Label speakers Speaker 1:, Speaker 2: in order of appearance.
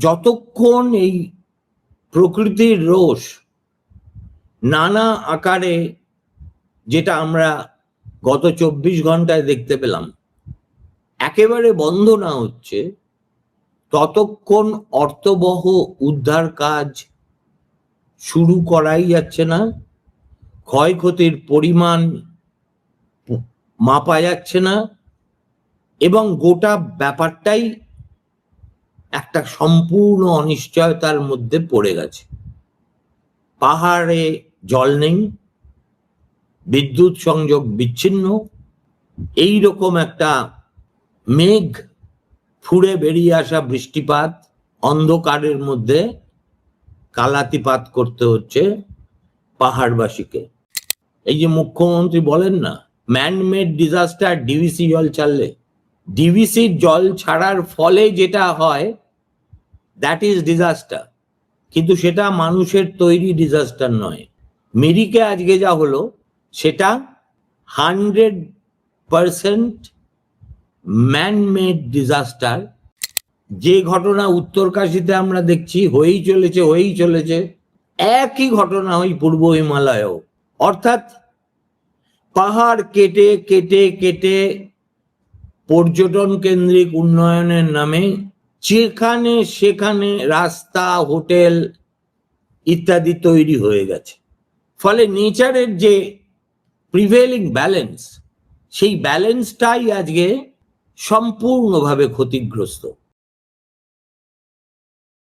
Speaker 1: যতক্ষণ এই প্রকৃতির রোষ নানা আকারে যেটা আমরা গত চব্বিশ ঘন্টায় দেখতে পেলাম, একেবারে বন্ধ না হচ্ছে ততক্ষণ অর্থবহ উদ্ধার কাজ শুরু করাই যাচ্ছে না। ক্ষয়ক্ষতির পরিমাণ মাপা যাচ্ছে না এবং গোটা ব্যাপারটাই একটা সম্পূর্ণ অনিশ্চয়তার মধ্যে পড়ে গেছে। পাহাড়ে জল নেই, বিদ্যুৎ সংযোগ বিচ্ছিন্ন এই রকম একটা মেঘ ফুড়ে বেরিয়ে আসা বৃষ্টিপাত অন্ধকারের মধ্যে কালাতিপাত করতে হচ্ছে পাহাড়বাসীকে। এই যে মুখ্যমন্ত্রী বলেন না ম্যানমেড ডিজাস্টার ডিভিসি জল ছাড়লে। ডিভিসির জল ছাড়ার ফলে যেটা হয় দ্যাট ইজ ডিজাস্টার কিন্তু সেটা মানুষের তৈরি ডিজাস্টার নয়। মিরিকে আজকে যা হলো, সেটা হান্ড্রেড পারসেন্ট ম্যানমেড ডিজাস্টার যে ঘটনা উত্তরকাশীতে আমরা দেখছি, হয়েই চলেছে হয়েই চলেছে, একই ঘটনা ওই পূর্ব হিমালয়েও। অর্থাৎ পাহাড় কেটে কেটে কেটে পর্যটন কেন্দ্রিক উন্নয়নের নামে যেখানে সেখানে রাস্তা, হোটেল ইত্যাদি তৈরি হয়ে গেছে। ফলে নেচারের যে প্রিভেলিং ব্যালেন্স সেই ব্যালেন্সটাই আজকে সম্পূর্ণভাবে ক্ষতিগ্রস্ত।